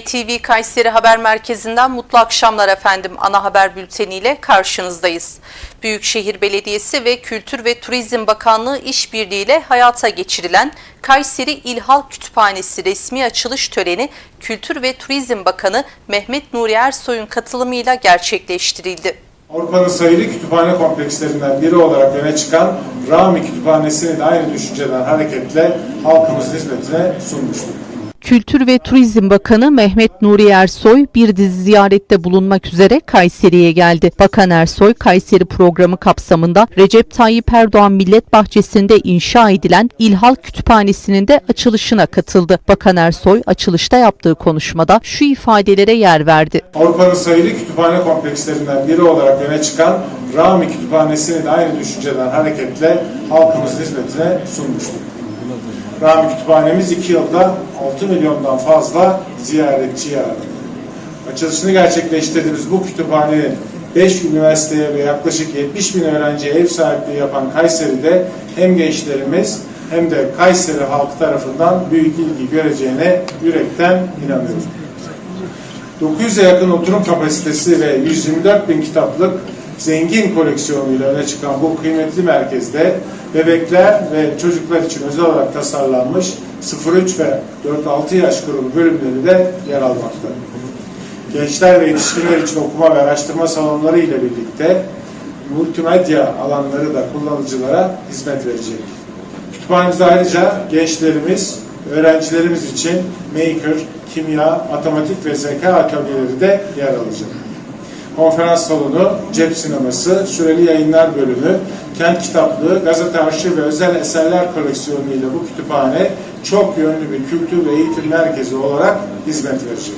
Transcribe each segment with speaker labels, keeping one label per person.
Speaker 1: KTV Kayseri Haber Merkezi'nden mutlu akşamlar efendim. Ana haber bülteniyle karşınızdayız. Büyükşehir Belediyesi ve Kültür ve Turizm Bakanlığı işbirliğiyle hayata geçirilen Kayseri İlhal Kütüphanesi resmi açılış töreni Kültür ve Turizm Bakanı Mehmet Nuri Ersoy'un katılımıyla gerçekleştirildi.
Speaker 2: Avrupa'nın sayılı kütüphane komplekslerinden biri olarak öne çıkan Rami Kütüphanesi'ni de aynı düşünceden hareketle halkımızın hizmetine sunmuştur.
Speaker 1: Kültür ve Turizm Bakanı Mehmet Nuri Ersoy bir dizi ziyarette bulunmak üzere Kayseri'ye geldi. Bakan Ersoy, Kayseri programı kapsamında Recep Tayyip Erdoğan Millet Bahçesi'nde inşa edilen İlhal Kütüphanesi'nin de açılışına katıldı. Bakan Ersoy, açılışta yaptığı konuşmada şu ifadelere yer verdi.
Speaker 2: Avrupa'nın sayılı kütüphane komplekslerinden biri olarak öne çıkan Rami Kütüphanesi'ni de aynı düşünceden hareketle halkımızın hizmetine sunmuştur. Rami Kütüphanemiz 2 yılda 6 milyondan fazla ziyaretçi ağırladı. Açılışını gerçekleştirdiğimiz bu kütüphanenin 5 üniversiteye ve yaklaşık 70 bin öğrenciye ev sahipliği yapan Kayseri'de hem gençlerimiz hem de Kayseri halkı tarafından büyük ilgi göreceğine yürekten inanıyorum. 900'e yakın oturum kapasitesi ve 124 bin kitaplık zengin koleksiyonuyla öne çıkan bu kıymetli merkezde bebekler ve çocuklar için özel olarak tasarlanmış 0-3 ve 4-6 yaş grubu bölümleri de yer almakta. Gençler ve yetişkinler için okuma ve araştırma salonları ile birlikte multimedya alanları da kullanıcılara hizmet verecek. Kütüphanemizde ayrıca gençlerimiz, öğrencilerimiz için maker, kimya, matematik ve zeka atölyeleri de yer alacak. Konferans salonu, cep sineması, süreli yayınlar bölümü, kent kitaplığı, gazete arşiv ve özel eserler koleksiyonu ile bu kütüphane çok yönlü bir kültür ve eğitim merkezi olarak hizmet verecek.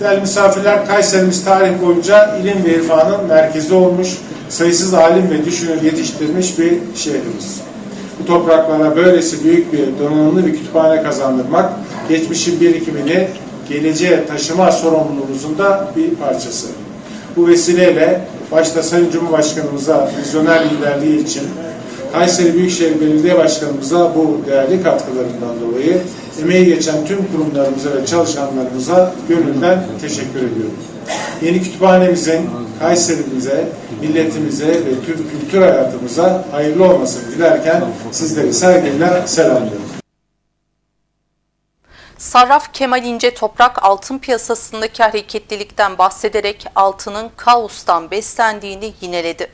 Speaker 2: Değerli misafirler, Kayserimiz tarih boyunca ilim ve irfanın merkezi olmuş, sayısız alim ve düşünür yetiştirmiş bir şehrimiz. Bu topraklara böylesi büyük bir donanımlı bir kütüphane kazandırmak, geçmişin birikimini geleceğe taşıma sorumluluğumuzun da bir parçası. Bu vesileyle başta Sayın Cumhurbaşkanımıza vizyoner liderliği için Kayseri Büyükşehir Belediye Başkanımıza bu değerli katkılarından dolayı emeği geçen tüm kurumlarımıza ve çalışanlarımıza gönülden teşekkür ediyorum. Yeni kütüphanemizin Kayserimize, milletimize ve Türk kültür hayatımıza hayırlı olmasını dilerken sizleri saygıyla selamlıyorum.
Speaker 1: Sarraf Kemal İnce Toprak altın piyasasındaki hareketlilikten bahsederek altının kaostan beslendiğini yineledi.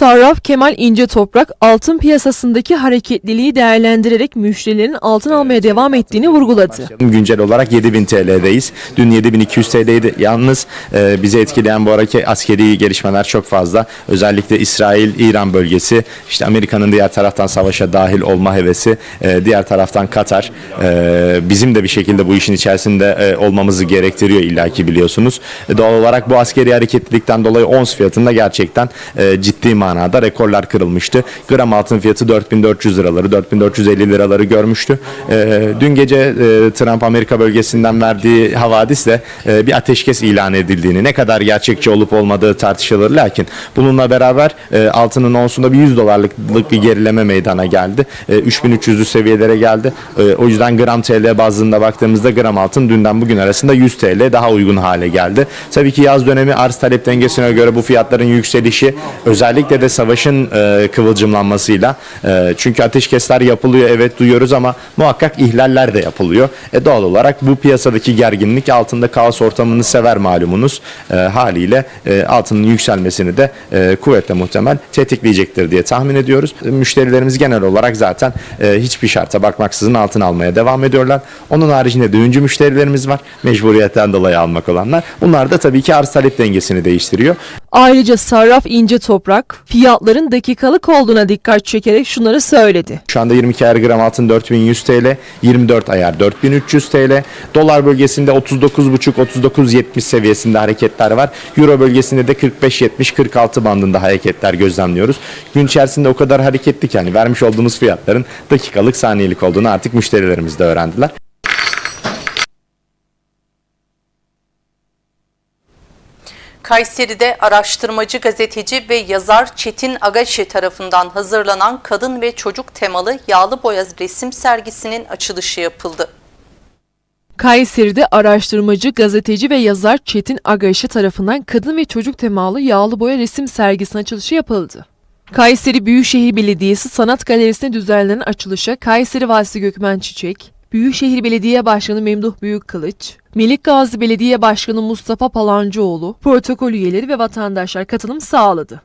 Speaker 3: Sarraf Kemal İnce Toprak altın piyasasındaki hareketliliği değerlendirerek müşterilerin altın almaya devam ettiğini vurguladı.
Speaker 4: Güncel olarak 7000 TL'deyiz. Dün 7200 TL'ydi. Yalnız e, bizi etkileyen bu araki askeri gelişmeler çok fazla. Özellikle İsrail-İran bölgesi, işte Amerika'nın diğer taraftan savaşa dahil olma hevesi, e, diğer taraftan Katar. E, bizim de bir şekilde bu işin içerisinde e, olmamızı gerektiriyor illaki biliyorsunuz. E, doğal olarak bu askeri hareketlilikten dolayı ons fiyatında gerçekten e, ciddi manada rekorlar kırılmıştı. Gram altın fiyatı 4400 liraları, 4450 liraları görmüştü. E, dün gece e, Trump Amerika bölgesinden verdiği havadisle e, bir ateşkes ilan edildiğini, ne kadar gerçekçi olup olmadığı tartışılır. Lakin bununla beraber e, altının onsunda bir 100 dolarlık bir gerileme meydana geldi. E, 3300'lü seviyelere geldi. O yüzden gram TL bazında baktığımızda gram altın dünden bugün arasında 100 TL daha uygun hale geldi. Tabii ki yaz dönemi arz talep dengesine göre bu fiyatların yükselişi özellikle de savaşın e, kıvılcımlanmasıyla e, çünkü ateşkesler yapılıyor evet duyuyoruz ama muhakkak ihlaller de yapılıyor. E, doğal olarak bu piyasadaki gerginlik altında kaos ortamını sever malumunuz. E, haliyle e, altının yükselmesini de e, kuvvetle muhtemel tetikleyecektir diye tahmin ediyoruz. E, müşterilerimiz genel olarak zaten e, hiçbir şarta bakmaksızın altın almaya devam ediyorlar. Onun haricinde de öncü müşterilerimiz var. Mecburiyetten dolayı almak olanlar. Bunlar da tabii ki arz talep dengesini değiştiriyor.
Speaker 3: Ayrıca Sarraf İnce Toprak fiyatların dakikalık olduğuna dikkat çekerek şunları söyledi.
Speaker 4: Şu anda 22 ayar gram altın 4100 TL, 24 ayar 4300 TL. Dolar bölgesinde 39,5-39,70 seviyesinde hareketler var. Euro bölgesinde de 45-70-46 bandında hareketler gözlemliyoruz. Gün içerisinde o kadar hareketli ki yani vermiş olduğumuz fiyatların dakikalık saniyelik olduğunu artık müşterilerimiz de öğrendiler.
Speaker 1: Kayseri'de araştırmacı, gazeteci ve yazar Çetin Agaşi tarafından hazırlanan kadın ve çocuk temalı yağlı boya resim sergisinin açılışı yapıldı.
Speaker 3: Kayseri'de araştırmacı, gazeteci ve yazar Çetin Agaşi tarafından kadın ve çocuk temalı yağlı boya resim sergisinin açılışı yapıldı. Kayseri Büyükşehir Belediyesi Sanat Galerisi'nde düzenlenen açılışa Kayseri Valisi Gökmen Çiçek, Büyükşehir Belediye Başkanı Memduh Büyükkılıç, Melik Gazi Belediye Başkanı Mustafa Palancıoğlu, protokol üyeleri ve vatandaşlar katılım sağladı.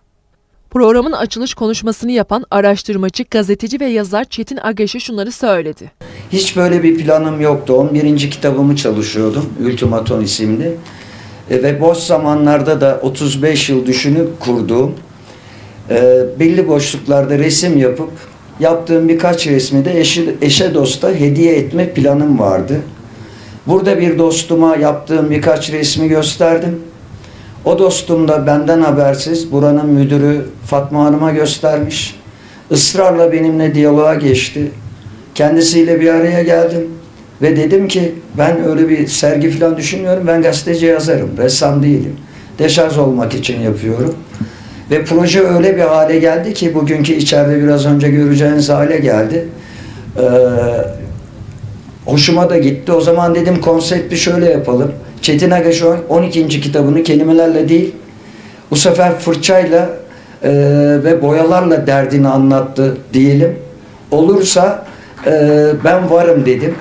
Speaker 3: Programın açılış konuşmasını yapan araştırmacı, gazeteci ve yazar Çetin Agaşi şunları söyledi.
Speaker 5: Hiç böyle bir planım yoktu. 11. kitabımı çalışıyordum. Ultimaton isimli. E, ve boş zamanlarda da 35 yıl düşünüp kurduğum e, belli boşluklarda resim yapıp yaptığım birkaç resmi de eşi, eşe dosta hediye etme planım vardı. Burada bir dostuma yaptığım birkaç resmi gösterdim. O dostum da benden habersiz buranın müdürü Fatma Hanım'a göstermiş. Israrla benimle diyaloğa geçti. Kendisiyle bir araya geldim ve dedim ki ben öyle bir sergi falan düşünmüyorum. Ben gazeteci yazarım, ressam değilim. Deşarj olmak için yapıyorum. Ve proje öyle bir hale geldi ki bugünkü içeride biraz önce göreceğiniz hale geldi. Ee, hoşuma da gitti. O zaman dedim konsepti şöyle yapalım. Çetin Aga şu an 12. kitabını kelimelerle değil bu sefer fırçayla e, ve boyalarla derdini anlattı diyelim. Olursa e, ben varım dedim.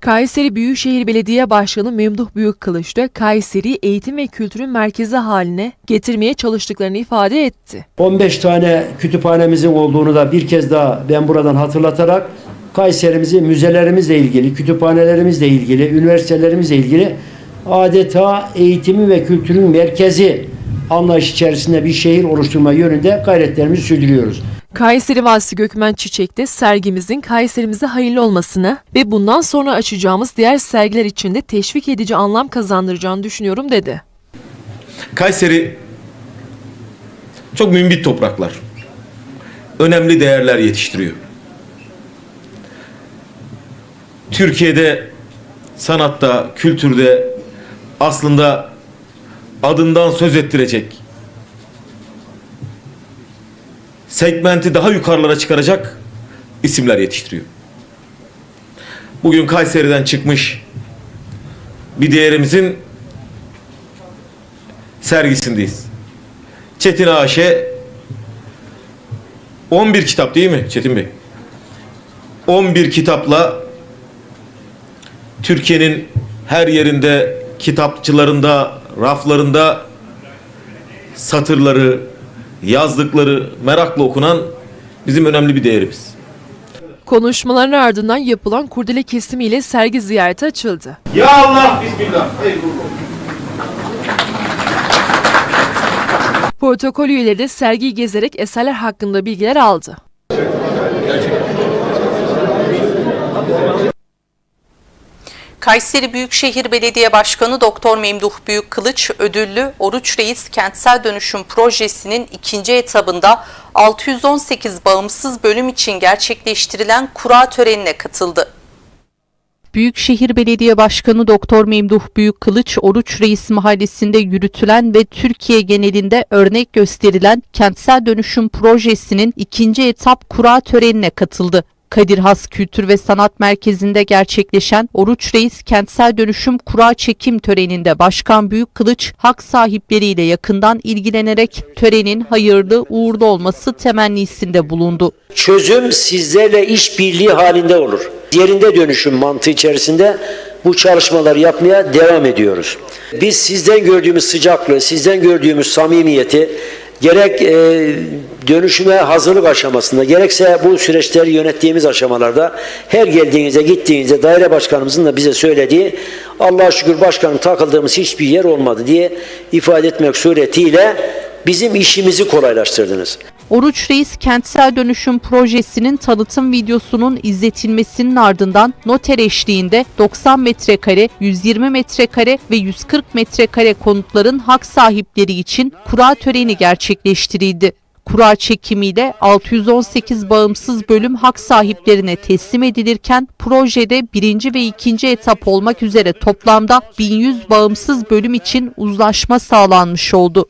Speaker 3: Kayseri Büyükşehir Belediye Başkanı Memduh Büyükkılıç da Kayseri eğitim ve kültürün merkezi haline getirmeye çalıştıklarını ifade etti.
Speaker 6: 15 tane kütüphanemizin olduğunu da bir kez daha ben buradan hatırlatarak Kayserimizi müzelerimizle ilgili, kütüphanelerimizle ilgili, üniversitelerimizle ilgili adeta eğitimi ve kültürün merkezi anlayış içerisinde bir şehir oluşturma yönünde gayretlerimizi sürdürüyoruz.
Speaker 3: Kayseri Valisi Gökmen Çiçek de sergimizin Kayserimize hayırlı olmasını ve bundan sonra açacağımız diğer sergiler için de teşvik edici anlam kazandıracağını düşünüyorum dedi.
Speaker 7: Kayseri çok mümbit topraklar. Önemli değerler yetiştiriyor. Türkiye'de sanatta, kültürde aslında adından söz ettirecek segmenti daha yukarılara çıkaracak isimler yetiştiriyor. Bugün Kayseri'den çıkmış bir değerimizin sergisindeyiz. Çetin Aşe 11 kitap değil mi Çetin Bey? 11 kitapla Türkiye'nin her yerinde kitapçılarında, raflarında satırları, yazdıkları merakla okunan bizim önemli bir değerimiz.
Speaker 3: Konuşmaların ardından yapılan kurdele kesimiyle sergi ziyareti açıldı.
Speaker 7: Ya Allah Bismillah.
Speaker 3: Protokol üyeleri de sergiyi gezerek eserler hakkında bilgiler aldı.
Speaker 1: Kayseri Büyükşehir Belediye Başkanı Doktor Memduh Büyükkılıç ödüllü Oruç Reis Kentsel Dönüşüm Projesi'nin ikinci etabında 618 bağımsız bölüm için gerçekleştirilen kura törenine katıldı.
Speaker 8: Büyükşehir Belediye Başkanı Doktor Memduh Büyükkılıç, Oruç Reis Mahallesi'nde yürütülen ve Türkiye genelinde örnek gösterilen kentsel dönüşüm projesinin ikinci etap kura törenine katıldı. Kadir Has Kültür ve Sanat Merkezi'nde gerçekleşen Oruç Reis Kentsel Dönüşüm Kura Çekim töreninde Başkan Büyükkılıç, hak sahipleriyle yakından ilgilenerek törenin hayırlı uğurlu olması temennisinde bulundu.
Speaker 9: çözüm sizlerle işbirliği halinde olur. Yerinde dönüşüm mantığı içerisinde bu çalışmaları yapmaya devam ediyoruz. Biz sizden gördüğümüz sıcaklığı, sizden gördüğümüz samimiyeti gerek e, dönüşüme hazırlık aşamasında gerekse bu süreçleri yönettiğimiz aşamalarda her geldiğinizde gittiğinizde daire başkanımızın da bize söylediği Allah'a şükür başkanım takıldığımız hiçbir yer olmadı diye ifade etmek suretiyle bizim işimizi kolaylaştırdınız.
Speaker 8: Oruç Reis Kentsel Dönüşüm Projesi'nin tanıtım videosunun izletilmesinin ardından noter eşliğinde 90 metrekare, 120 metrekare ve 140 metrekare konutların hak sahipleri için kura töreni gerçekleştirildi. Kura çekimiyle 618 bağımsız bölüm hak sahiplerine teslim edilirken projede birinci ve ikinci etap olmak üzere toplamda 1100 bağımsız bölüm için uzlaşma sağlanmış oldu.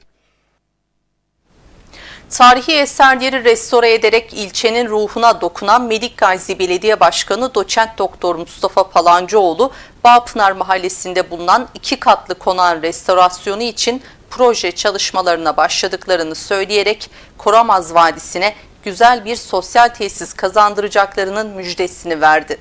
Speaker 1: Tarihi eserleri restore ederek ilçenin ruhuna dokunan Melik Gazi Belediye Başkanı Doçent Doktor Mustafa Palancıoğlu, Bağpınar Mahallesi'nde bulunan iki katlı konağın restorasyonu için proje çalışmalarına başladıklarını söyleyerek Koramaz Vadisi'ne güzel bir sosyal tesis kazandıracaklarının müjdesini verdi.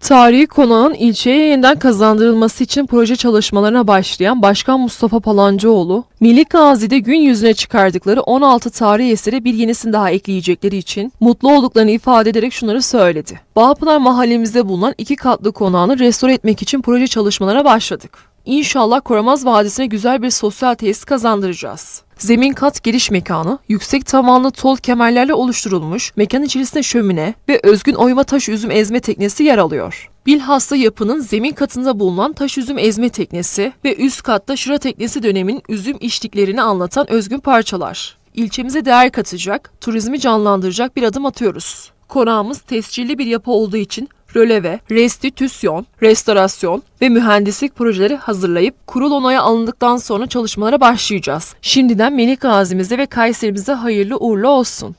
Speaker 3: Tarihi konağın ilçeye yeniden kazandırılması için proje çalışmalarına başlayan Başkan Mustafa Palancıoğlu, Melik Gazi'de gün yüzüne çıkardıkları 16 tarihi esere bir yenisini daha ekleyecekleri için mutlu olduklarını ifade ederek şunları söyledi. Bağpınar mahallemizde bulunan iki katlı konağını restore etmek için proje çalışmalarına başladık. İnşallah Koramaz Vadisi'ne güzel bir sosyal tesis kazandıracağız. Zemin kat giriş mekanı, yüksek tavanlı tol kemerlerle oluşturulmuş, mekan içerisinde şömine ve özgün oyma taş üzüm ezme teknesi yer alıyor. Bilhassa yapının zemin katında bulunan taş üzüm ezme teknesi ve üst katta şıra teknesi döneminin üzüm içtiklerini anlatan özgün parçalar. İlçemize değer katacak, turizmi canlandıracak bir adım atıyoruz. Konağımız tescilli bir yapı olduğu için röleve, restitüsyon, restorasyon ve mühendislik projeleri hazırlayıp kurul onaya alındıktan sonra çalışmalara başlayacağız. Şimdiden Melik Gazi'mize ve Kayserimize hayırlı uğurlu olsun.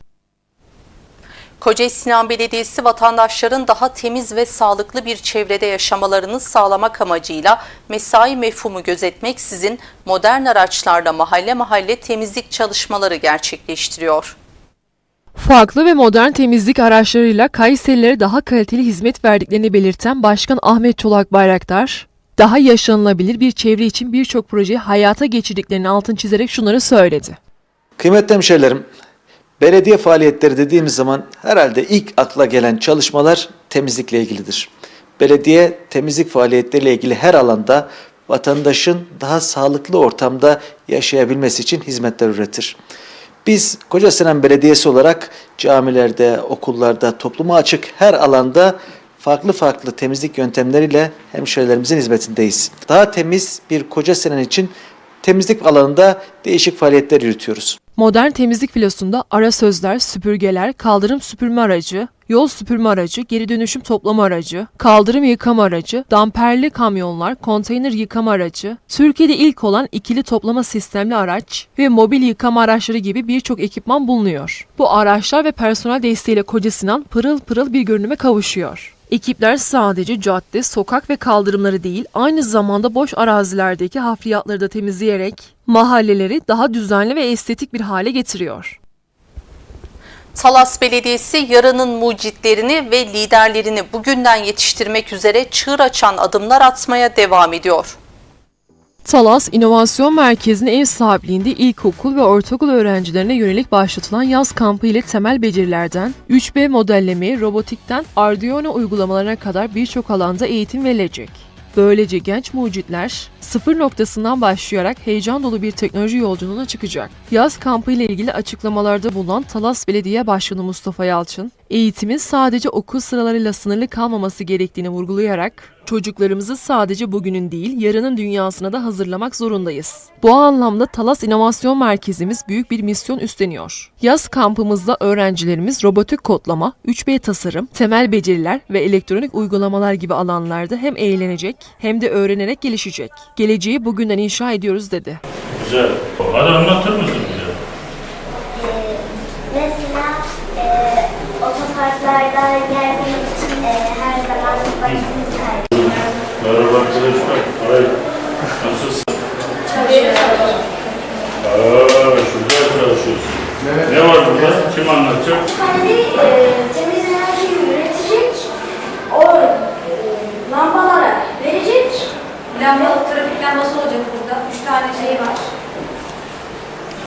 Speaker 1: Kocaeli Sinan Belediyesi vatandaşların daha temiz ve sağlıklı bir çevrede yaşamalarını sağlamak amacıyla mesai mefhumu gözetmeksizin modern araçlarla mahalle mahalle temizlik çalışmaları gerçekleştiriyor.
Speaker 3: Farklı ve modern temizlik araçlarıyla Kayserililere daha kaliteli hizmet verdiklerini belirten Başkan Ahmet Çolak Bayraktar, daha yaşanılabilir bir çevre için birçok projeyi hayata geçirdiklerini altın çizerek şunları söyledi.
Speaker 10: Kıymetli hemşehrilerim, belediye faaliyetleri dediğimiz zaman herhalde ilk akla gelen çalışmalar temizlikle ilgilidir. Belediye temizlik faaliyetleriyle ilgili her alanda vatandaşın daha sağlıklı ortamda yaşayabilmesi için hizmetler üretir. Biz Koca Sinan Belediyesi olarak camilerde, okullarda, topluma açık her alanda farklı farklı temizlik yöntemleriyle hemşehrilerimizin hizmetindeyiz. Daha temiz bir Koca Sinan için temizlik alanında değişik faaliyetler yürütüyoruz.
Speaker 3: Modern temizlik filosunda ara sözler, süpürgeler, kaldırım süpürme aracı, yol süpürme aracı, geri dönüşüm toplama aracı, kaldırım yıkama aracı, damperli kamyonlar, konteyner yıkama aracı, Türkiye'de ilk olan ikili toplama sistemli araç ve mobil yıkama araçları gibi birçok ekipman bulunuyor. Bu araçlar ve personel desteğiyle Koca Sinan pırıl pırıl bir görünüme kavuşuyor. Ekipler sadece cadde, sokak ve kaldırımları değil, aynı zamanda boş arazilerdeki hafriyatları da temizleyerek mahalleleri daha düzenli ve estetik bir hale getiriyor.
Speaker 1: Talas Belediyesi yarının mucitlerini ve liderlerini bugünden yetiştirmek üzere çığır açan adımlar atmaya devam ediyor.
Speaker 3: Talas İnovasyon Merkezi'nin ev sahipliğinde ilkokul ve ortaokul öğrencilerine yönelik başlatılan yaz kampı ile temel becerilerden 3B modellemeye, robotikten Arduino uygulamalarına kadar birçok alanda eğitim verilecek. Böylece genç mucitler sıfır noktasından başlayarak heyecan dolu bir teknoloji yolculuğuna çıkacak. Yaz kampı ile ilgili açıklamalarda bulunan Talas Belediye Başkanı Mustafa Yalçın, eğitimin sadece okul sıralarıyla sınırlı kalmaması gerektiğini vurgulayarak çocuklarımızı sadece bugünün değil yarının dünyasına da hazırlamak zorundayız. Bu anlamda Talas İnovasyon Merkezimiz büyük bir misyon üstleniyor. Yaz kampımızda öğrencilerimiz robotik kodlama, 3B tasarım, temel beceriler ve elektronik uygulamalar gibi alanlarda hem eğlenecek hem de öğrenerek gelişecek. Geleceği bugünden inşa ediyoruz dedi.
Speaker 11: Güzel. Hadi anlatır mısın bize?
Speaker 12: Mesela e, otoparklarda geldiğim için e, her zaman vaktimiz kaybı.
Speaker 11: Merhaba arkadaşlar. Hayır. Nasılsın? Aa, şurada çalışıyorsun. Ne var burada? Kim anlatacak?
Speaker 12: Hani e, temiz enerjiyi üretecek, o e, lambalara verecek.
Speaker 13: Lamba, trafik lambası olacak burada. Üç tane şey var.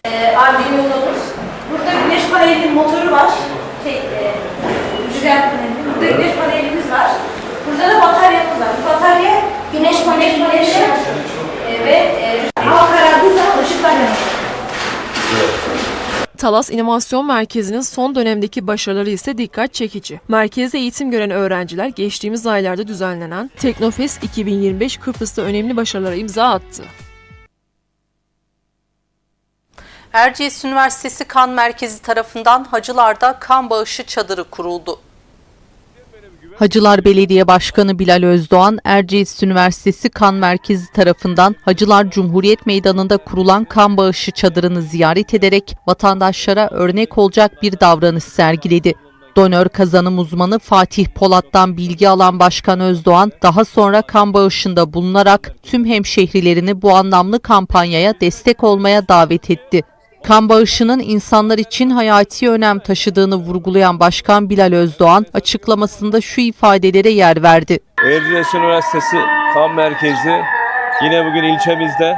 Speaker 13: Ee, Arduino'muz. Burada güneş panelinin motoru var. Şey, e, rüzgar paneli. Burada güneş panelimiz var. Burada da bataryamız var. Bu batarya güneş paneli paneli e, ve e, hava karardığı zaman ışıklar yanıyor.
Speaker 3: Talas İnovasyon Merkezi'nin son dönemdeki başarıları ise dikkat çekici. Merkezde eğitim gören öğrenciler geçtiğimiz aylarda düzenlenen Teknofest 2025 Kıbrıs'ta önemli başarılara imza attı.
Speaker 1: Erciyes Üniversitesi Kan Merkezi tarafından Hacılar'da kan bağışı çadırı kuruldu.
Speaker 8: Hacılar Belediye Başkanı Bilal Özdoğan, Erciyes Üniversitesi Kan Merkezi tarafından Hacılar Cumhuriyet Meydanı'nda kurulan kan bağışı çadırını ziyaret ederek vatandaşlara örnek olacak bir davranış sergiledi. Donör kazanım uzmanı Fatih Polat'tan bilgi alan Başkan Özdoğan, daha sonra kan bağışında bulunarak tüm hemşehrilerini bu anlamlı kampanyaya destek olmaya davet etti. Kan bağışının insanlar için hayati önem taşıdığını vurgulayan Başkan Bilal Özdoğan açıklamasında şu ifadelere yer verdi.
Speaker 14: Erciyes Üniversitesi Kan Merkezi yine bugün ilçemizde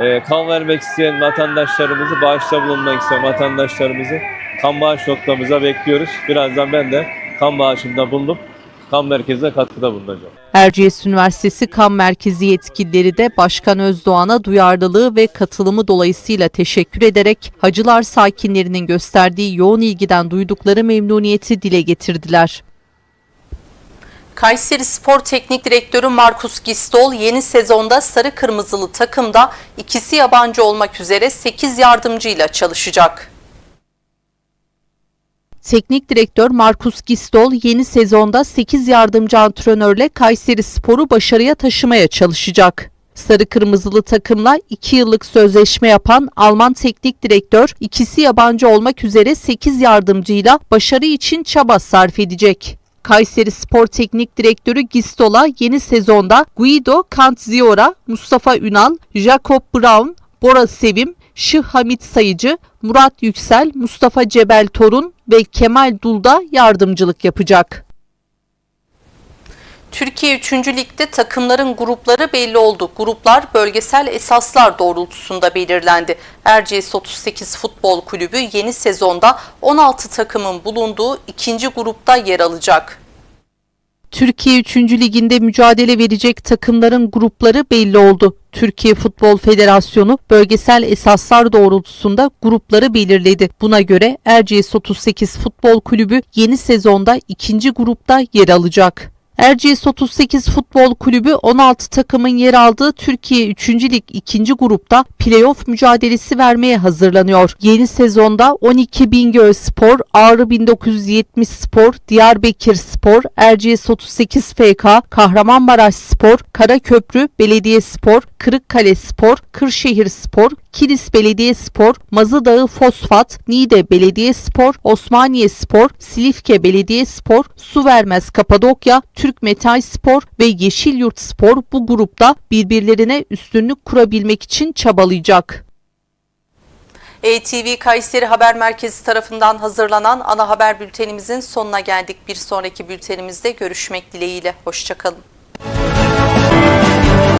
Speaker 14: e, kan vermek isteyen vatandaşlarımızı, bağışta bulunmak isteyen vatandaşlarımızı kan bağış noktamıza bekliyoruz. Birazdan ben de kan bağışında bulunup kan merkezine katkıda bulunacağım.
Speaker 8: Erciyes Üniversitesi Kan Merkezi yetkilileri de Başkan Özdoğan'a duyarlılığı ve katılımı dolayısıyla teşekkür ederek Hacılar sakinlerinin gösterdiği yoğun ilgiden duydukları memnuniyeti dile getirdiler.
Speaker 1: Kayseri Spor Teknik Direktörü Markus Gistol yeni sezonda sarı kırmızılı takımda ikisi yabancı olmak üzere 8 yardımcıyla çalışacak.
Speaker 8: Teknik direktör Markus Gistol yeni sezonda 8 yardımcı antrenörle Kayseri Spor'u başarıya taşımaya çalışacak. Sarı kırmızılı takımla 2 yıllık sözleşme yapan Alman teknik direktör ikisi yabancı olmak üzere 8 yardımcıyla başarı için çaba sarf edecek. Kayseri Spor Teknik Direktörü Gistol'a yeni sezonda Guido Cantziora, Mustafa Ünal, Jacob Brown, Bora Sevim, Şıh Hamit Sayıcı, Murat Yüksel, Mustafa Cebel Torun ve Kemal Dulda yardımcılık yapacak.
Speaker 1: Türkiye 3. Lig'de takımların grupları belli oldu. Gruplar bölgesel esaslar doğrultusunda belirlendi. Erciyes 38 Futbol Kulübü yeni sezonda 16 takımın bulunduğu ikinci grupta yer alacak.
Speaker 8: Türkiye 3. Liginde mücadele verecek takımların grupları belli oldu. Türkiye Futbol Federasyonu bölgesel esaslar doğrultusunda grupları belirledi. Buna göre Erciyes 38 Futbol Kulübü yeni sezonda ikinci grupta yer alacak. Erciyes 38 Futbol Kulübü 16 takımın yer aldığı Türkiye 3. Lig 2. grupta playoff mücadelesi vermeye hazırlanıyor. Yeni sezonda 12 Bingöl Spor, Ağrı 1970 Spor, Diyarbakır Spor, Erciyes 38 FK, Kahramanmaraş Spor, Karaköprü Belediye Spor, Kırıkkale Spor, Kırşehir Spor, Kilis Belediye Spor, Mazıdağı Fosfat, Niğde Belediye Spor, Osmaniye Spor, Silifke Belediye Spor, Suvermez Kapadokya, Türk Metal Spor ve Yeşilyurt Spor bu grupta birbirlerine üstünlük kurabilmek için çabalayacak.
Speaker 1: ETV Kayseri Haber Merkezi tarafından hazırlanan ana haber bültenimizin sonuna geldik. Bir sonraki bültenimizde görüşmek dileğiyle. Hoşçakalın.